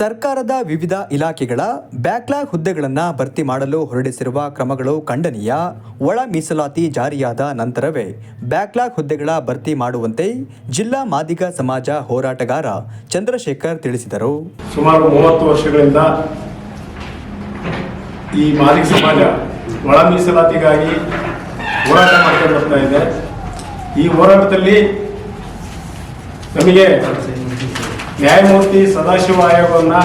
ಸರ್ಕಾರದ ವಿವಿಧ ಇಲಾಖೆಗಳ ಬ್ಯಾಕ್ಲಾಗ್ ಹುದ್ದೆಗಳನ್ನು ಭರ್ತಿ ಮಾಡಲು ಹೊರಡಿಸಿರುವ ಕ್ರಮಗಳು ಖಂಡನೀಯ, ಒಳ ಮೀಸಲಾತಿ ಜಾರಿಯಾದ ನಂತರವೇ ಬ್ಯಾಕ್ಲಾಗ್ ಹುದ್ದೆಗಳ ಭರ್ತಿ ಮಾಡುವಂತೆ ಜಿಲ್ಲಾ ಮಾದಿಗ ಸಮಾಜ ಹೋರಾಟಗಾರ ಚಂದ್ರಶೇಖರ್ ತಿಳಿಸಿದರು. ಸುಮಾರು ಮೂವತ್ತು ವರ್ಷಗಳಿಂದ ಈ ಮಾದಿಗ ಸಮಾಜ ಒಳ ಮೀಸಲಾತಿಗಾಗಿ ಹೋರಾಟ ಮಾಡ್ಕೊಂಡು ಇದೆ. ಈ ಹೋರಾಟದಲ್ಲಿ ನಮಗೆ ನ್ಯಾಯಮೂರ್ತಿ ಸದಾಶಿವ ಆಯೋಗವನ್ನು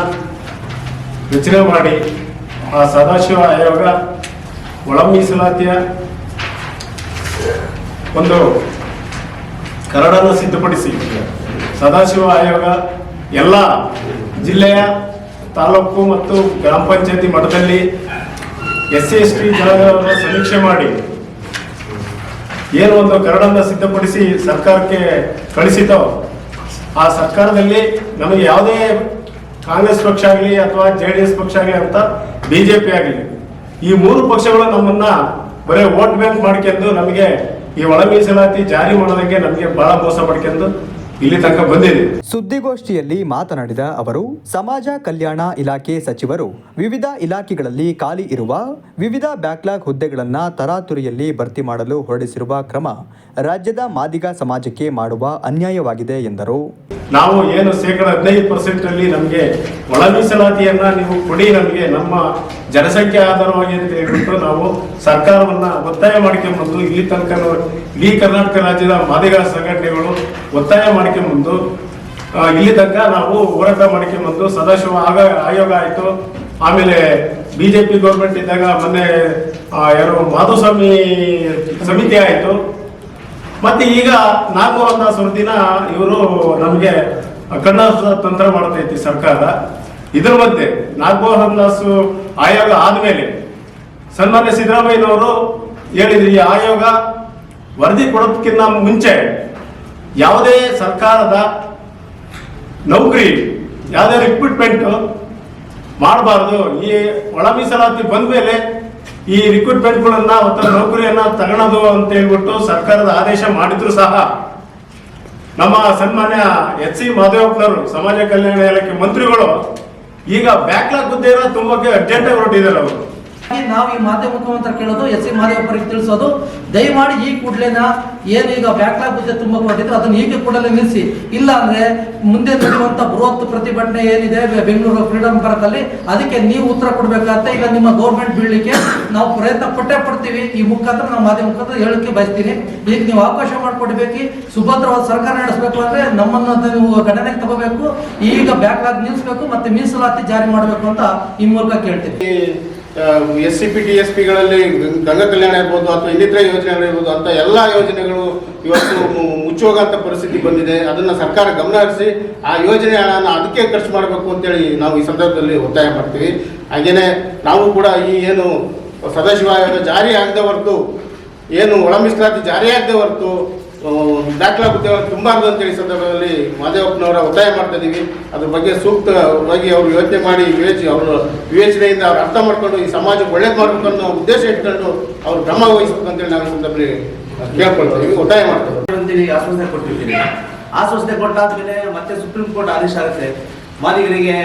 ರಚನೆ ಮಾಡಿ, ಆ ಸದಾಶಿವ ಆಯೋಗ ಒಳ ಮೀಸಲಾತಿಯ ಒಂದು ಕರಡನ್ನು ಸಿದ್ಧಪಡಿಸಿ. ಸದಾಶಿವ ಆಯೋಗ ಎಲ್ಲ ಜಿಲ್ಲೆಯ ತಾಲೂಕು ಮತ್ತು ಗ್ರಾಮ ಪಂಚಾಯತಿ ಮಟ್ಟದಲ್ಲಿ ಎಸ್ ಸಿ ಎಸ್ ಟಿ ಜನಾಂಗವನ್ನು ಸಮೀಕ್ಷೆ ಮಾಡಿ, ಏನು ಒಂದು ಕರಡನ್ನು ಸಿದ್ಧಪಡಿಸಿ ಸರ್ಕಾರಕ್ಕೆ ಕಳಿಸಿತೋ ಆ ಸರ್ಕಾರದಲ್ಲಿ ನಮಗೆ ಯಾವುದೇ ಕಾಂಗ್ರೆಸ್ ಪಕ್ಷ ಆಗಲಿ ಅಥವಾ ಜೆ ಡಿ ಎಸ್ ಪಕ್ಷ ಆಗಲಿ ಅಂತ ಬಿಜೆಪಿ ಆಗಲಿ, ಈ ಮೂರು ಪಕ್ಷಗಳು ನಮ್ಮನ್ನ ಬರೀ ವೋಟ್ ಬ್ಯಾಂಕ್ ಮಾಡ್ಕೊಂಡು ನಮಗೆ ಈ ಒಳ ಮೀಸಲಾತಿ ಜಾರಿ ಮಾಡೋದಕ್ಕೆ ನಮಗೆ ಬಹಳ ಮೋಸ ಮಾಡ್ಕೊಂಡು ಇಲ್ಲಿ ತನಕ ಬಂದಿದೆ. ಸುದ್ದಿಗೋಷ್ಠಿಯಲ್ಲಿ ಮಾತನಾಡಿದ ಅವರು, ಸಮಾಜ ಕಲ್ಯಾಣ ಇಲಾಖೆ ಸಚಿವರು ವಿವಿಧ ಇಲಾಖೆಗಳಲ್ಲಿ ಖಾಲಿ ಇರುವ ವಿವಿಧ ಬ್ಯಾಕ್ಲಾಗ್ ಹುದ್ದೆಗಳನ್ನು ತರಾತುರಿಯಲ್ಲಿ ಭರ್ತಿ ಮಾಡಲು ಹೊರಡಿಸಿರುವ ಕ್ರಮ ರಾಜ್ಯದ ಮಾದಿಗ ಸಮಾಜಕ್ಕೆ ಮಾಡುವ ಅನ್ಯಾಯವಾಗಿದೆ ಎಂದರು. ನಾವು ಏನು ಶೇಕಡ ಹದಿನೈದು ಪರ್ಸೆಂಟ್ ಅಲ್ಲಿ ನಮಗೆ ಒಳ ಮೀಸಲಾತಿಯನ್ನ ನೀವು ಕೊಡಿ ನಮಗೆ ನಮ್ಮ ಜನಸಂಖ್ಯೆ ಆಧಾರವಾಗಿ ಅಂತ ಹೇಳ್ಬಿಟ್ಟು ನಾವು ಸರ್ಕಾರವನ್ನ ಒತ್ತಾಯ ಮಾಡ್ಕೊಂಡ್ಬಂದು ಇಲ್ಲಿ ತನಕ ಇಡೀ ಕರ್ನಾಟಕ ರಾಜ್ಯದ ಮಾದಿಗಳ ಸಂಘಟನೆಗಳು ಒತ್ತಾಯ ಮಾಡ್ಕೊಂಡ್ಬಂದು ಆ, ಇಲ್ಲಿ ತನಕ ನಾವು ಹೋರಾಟ ಮಾಡ್ಕೊಂಡ್ಬಂದು ಸದಾಶಿವ ಆಗ ಆಯೋಗ ಆಯಿತು. ಆಮೇಲೆ ಬಿಜೆಪಿ ಗೌರ್ಮೆಂಟ್ ಇದ್ದಾಗ ಮೊನ್ನೆ ಯಾರು ಮಾಧುಸ್ವಾಮಿ ಸಮಿತಿ ಆಯ್ತು. ಮತ್ತೆ ಈಗ ನಾಲ್ಕು ದಿನ ಇವರು ನಮಗೆ ಕಣ್ಣ ತಂತ್ರ ಮಾಡ್ತೈತಿ ಸರ್ಕಾರ. ಇದ್ರ ಮಧ್ಯೆ ನಾಗಮೋಹನ್ ದಾಸ್ ಆಯೋಗ ಆದ್ಮೇಲೆ ಸನ್ಮಾನ್ಯ ಸಿದ್ದರಾಮಯ್ಯನವರು ಹೇಳಿದ್ರು, ಈ ಆಯೋಗ ವರದಿ ಕೊಡೋದಕ್ಕಿಂತ ಮುಂಚೆ ಯಾವುದೇ ಸರ್ಕಾರದ ನೌಕರಿ, ಯಾವುದೇ ರಿಕ್ರೂಟ್ಮೆಂಟ್ ಮಾಡಬಾರ್ದು. ಈ ಒಳ ಮೀಸಲಾತಿ ಬಂದ ಮೇಲೆ ಈ ರಿಕ್ರೂಟ್ಮೆಂಟ್ಗಳನ್ನ ಅಥವಾ ನೌಕರಿಯನ್ನ ತಗೊಳೋದು ಅಂತ ಹೇಳ್ಬಿಟ್ಟು ಸರ್ಕಾರದ ಆದೇಶ ಮಾಡಿದ್ರು ಸಹ. ನಮ್ಮ ಸನ್ಮಾನ್ಯ ಎಚ್ ಸಿ ಮಾಧವಪ್ಪನವರು ಸಮಾಜ ಕಲ್ಯಾಣ ಇಲಾಖೆ ಮಂತ್ರಿಗಳು, ಈಗ ಬ್ಯಾಕ್ಲಾಗ್ ಹುದ್ದೆ ತುಂಬಕ್ಕೆ ಅರ್ಜೆಂಟ್ ಆಗಿ ಹೊರಟಿದ್ದಾರೆ ಅವರು. ನಾವು ಈ ಮಾಧ್ಯಮ ಮುಖಾಂತರ ಕೇಳೋದು, ಎಸ್ ಸಿ ಮಾದೇವಪ್ಪರಿಗೆ ತಿಳಿಸೋದು, ದಯಮಾಡಿ ಈ ಕೂಡಲೇನ ಏನು ಈಗ ಬ್ಯಾಕ್ಲಾಗ್ ಬಿದ್ದ ತುಂಬ ಕೊಟ್ಟಿದ್ರು, ಅದನ್ನ ಈಗ ಕೂಡಲೇ ನಿಲ್ಲಿಸಿ. ಇಲ್ಲ ಅಂದ್ರೆ ಮುಂದೆ ನಡೆಯುವಂತ ಬೃಹತ್ ಪ್ರತಿಭಟನೆ ಏನಿದೆ ಬೆಂಗಳೂರು ಫ್ರೀಡಂ ಪಾರ್ಕ್ ಅಲ್ಲಿ ಅದಕ್ಕೆ ನೀವು ಉತ್ತರ ಕೊಡ್ಬೇಕಂತ ಈಗ ನಿಮ್ಮ ಗೌರ್ಮೆಂಟ್ ಬೀಳಲಿಕ್ಕೆ ನಾವು ಪ್ರಯತ್ನ ಪಟ್ಟೆ ಪಡ್ತೀವಿ. ಈ ಮುಖಾಂತರ ನಾವು ಮಾಧ್ಯಮ ಮುಖಾಂತರ ಹೇಳಕ್ಕೆ ಬಯಸ್ತೀನಿ. ಈಗ ನೀವು ಅವಕಾಶ ಮಾಡಿಕೊಡ್ಬೇಕು. ಸುಭದ್ರವಾದ ಸರ್ಕಾರ ನಡೆಸಬೇಕು ಅಂದ್ರೆ ನಮ್ಮನ್ನು ನೀವು ಗಣನೆಗೆ ತಗೋಬೇಕು. ಈಗ ಬ್ಯಾಕ್ಲಾಗ್ ನಿಲ್ಲಿಸಬೇಕು ಮತ್ತೆ ಮೀಸಲಾತಿ ಜಾರಿ ಮಾಡಬೇಕು ಅಂತ ಈ ಮೂಲಕ ಕೇಳ್ತೀನಿ. S C P T S ಪಿಗಳಲ್ಲಿ Ganga Kalyana ಇರ್ಬೋದು ಅಥವಾ ಇನ್ನಿತರ ಯೋಜನೆಗಳಿರ್ಬೋದು ಅಂತ ಎಲ್ಲ ಯೋಜನೆಗಳು ಇವತ್ತು ಮುಚ್ಚೋಗಂತ ಪರಿಸ್ಥಿತಿ ಬಂದಿದೆ. ಅದನ್ನ ಸರ್ಕಾರ ಗಮನ ಹರಿಸಿ ಆ ಯೋಜನೆ ಹಣನ ಅದಕ್ಕೆ ಖರ್ಚು ಮಾಡಬೇಕು ಅಂತೇಳಿ ನಾವು ಈ ಸಂದರ್ಭದಲ್ಲಿ ಒತ್ತಾಯ ಮಾಡ್ತೀವಿ. ಹಾಗೇನೆ ನಾವು ಕೂಡ ಈ ಏನು ಸದಾಶಿವ ಆಯೋಗ ಜಾರಿ ಆಗದೆ ಹೊರತು, ಏನು ಒಳ ಮೀಸಲಾತಿ ಜಾರಿ ಆಗದೆ ಹೊರತು ದಾಖಲಾ ಉದ್ಯೋಗ ತುಂಬಾರ್ದು ಅಂತೇಳಿ ಸಂದರ್ಭದಲ್ಲಿ ಮಾದೇವಪ್ಪನವರ ಒತ್ತಾಯ ಮಾಡ್ತಾ ಇದ್ದೀವಿ ಅದ್ರ ಬಗ್ಗೆ ಸೂಕ್ತವಾಗಿ ಅವರು ಯೋಚನೆ ಮಾಡಿ ವಿವೇಚನೆ ಅವರು ವಿವೇಚನೆಯಿಂದ ಅವ್ರು ಅರ್ಥ ಮಾಡ್ಕೊಂಡು ಈ ಸಮಾಜಕ್ಕೆ ಒಳ್ಳೇದು ಮಾಡಬೇಕು ಅನ್ನೋ ಉದ್ದೇಶ ಇಟ್ಕೊಂಡು ಅವ್ರು ಕ್ರಮ ವಹಿಸ್ಬೇಕು ಅಂತೇಳಿ ನಾವು ಸಂದರ್ಭದಲ್ಲಿ ಕೇಳ್ಕೊಳ್ತೀವಿ ಒತ್ತಾಯ ಮಾಡ್ತೀವಿ ಅಂತೇಳಿ ಆಶ್ವಾಸನೆ ಕೊಟ್ಟಿರ್ತೀನಿ. ಆಶ್ವಾಸನೆ ಕೊಟ್ಟಾದ್ಮೇಲೆ ಮತ್ತೆ ಸುಪ್ರೀಂ ಕೋರ್ಟ್ ಆದೇಶ ಆಗುತ್ತೆ. ಮಾದಿಗರಿಗೆ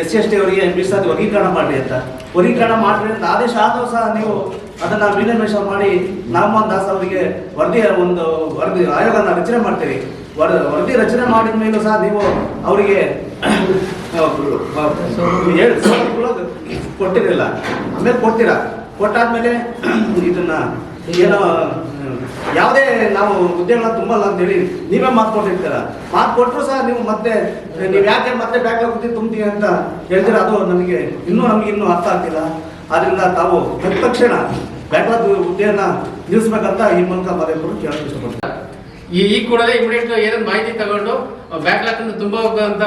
ಎಸ್ ಸಿ ಎಸ್ ಟಿ ಅವರಿಗೆ ಮೀಸಲಾತಿ ವರ್ಗೀಕರಣ ಮಾಡಿ ಅಂತ. ವರ್ಗೀಕರಣ ಮಾಡಿದ್ರೆ ಆದೇಶ ಆದರೂ ಸಹ ನೀವು ಅದನ್ನ ವಿನಮೇಶ ಮಾಡಿ ನಾಮನ್ ದಾಸ್ ಅವರಿಗೆ ವರದಿಯ ಒಂದು ವರದಿ ಆಯೋಗನ ರಚನೆ ಮಾಡ್ತೀವಿ. ವರ, ವರದಿ ರಚನೆ ಮಾಡಿದ ಮೇಲೂ ಸಹ ನೀವು ಅವರಿಗೆ ಕೊಟ್ಟಿರಲಿಲ್ಲ. ಆಮೇಲೆ ಕೊಡ್ತೀರಾ? ಕೊಟ್ಟಾದ್ಮೇಲೆ ಇದನ್ನ ಏನೋ ಯಾವುದೇ ನಾವು ಹುದ್ದೆಗಳನ್ನ ತುಂಬಲ್ಲ ಅಂತೇಳಿ ನೀವೇ ಮಾತು ಕೊಟ್ಟಿರ್ತೀರ. ಕೊಟ್ಟರು ಸಹ ನೀವು ಮತ್ತೆ, ನೀವು ಯಾಕೆ ಮತ್ತೆ ಬ್ಯಾಕ್ ಹುದ್ದೆ ತುಂಬ್ತೀವಿ ಅಂತ ಹೇಳ್ತೀರ, ಅದು ನಮಗೆ ಇನ್ನೂ ನಮಗೆ ಇನ್ನೂ ಅರ್ಥ ಆಗ್ತಿಲ್ಲ. ಆದ್ರಿಂದ ತಾವು ತಕ್ಷಣ ಬ್ಯಾಕ್ಲಾಗ್ ಹುದ್ದೆಯನ್ನ ನಿಲ್ಲಿಸ್ಬೇಕಂತ ಈ ಮೂಲಕ ಮರೆಯವರು ಕೇಳಕ್ಕೆ ಇಷ್ಟಪಡ್ತಾರೆ. ಈ ಕೂಡಲೇ ಇಮಿಡಿಯೇಟ್ ಏನೇನು ಮಾಹಿತಿ ತಗೊಂಡು ಬ್ಯಾಕ್ಲಾಕ್ ತುಂಬ ಅಂತ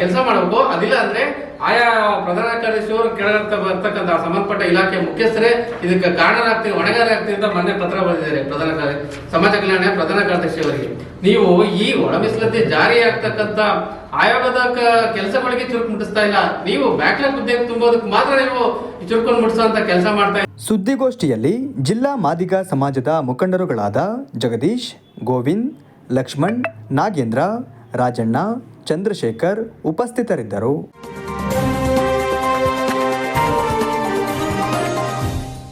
ಕೆಲಸ ಮಾಡಬೇಕು. ಅದಿಲ್ಲ ಅಂದ್ರೆ ಆಯಾ ಪ್ರಧಾನ ಕಾರ್ಯದರ್ಶಿಯವರು ಕೆಳಗಿರ್ತ ಬರ್ತಕ್ಕಂಥ ಸಂಬಂಧಪಟ್ಟ ಇಲಾಖೆ ಮುಖ್ಯಸ್ಥರೇ ಇದಕ್ಕೆ ಕಾರಣರಾಗ್ತೀವಿ ಹೊಣೆಗಾರಾಗ್ತೀವಿ ಅಂತ ಮೊನ್ನೆ ಪತ್ರ ಬರೆದಿದ್ದಾರೆ ಪ್ರಧಾನ ಕಾರ್ಯ, ಸಮಾಜ ಕಲ್ಯಾಣ ಪ್ರಧಾನ ಕಾರ್ಯದರ್ಶಿಯವರಿಗೆ ನೀವು ಈ ಒಳ ಜಾರಿ ಆಗ್ತಕ್ಕಂಥ ಆಯೋಗದ ಕೆಲಸಗಳಿಗೆ ಚುರುಕು ಮುಟ್ಟಿಸ್ತಾ ಇಲ್ಲ. ನೀವು ಬ್ಯಾಕ್ಲಾಗ್ ಹುದ್ದೆ ತುಂಬೋದಕ್ಕೆ ಮಾತ್ರ ನೀವು ಚುರುಕೊಂಡು ಮುಟ್ಟಿಸುವಂತ ಕೆಲಸ ಮಾಡ್ತಾ ಸುದ್ದಿಗೋಷ್ಠಿಯಲ್ಲಿ ಜಿಲ್ಲಾ ಮಾದಿಗ ಸಮಾಜದ ಮುಖಂಡರುಗಳಾದ ಜಗದೀಶ್, ಗೋವಿಂದ್, ಲಕ್ಷ್ಮಣ್, ನಾಗೇಂದ್ರ, ರಾಜಣ್ಣ ಚಂದ್ರಶೇಖರ್ ಉಪಸ್ಥಿತರಿದ್ದರು.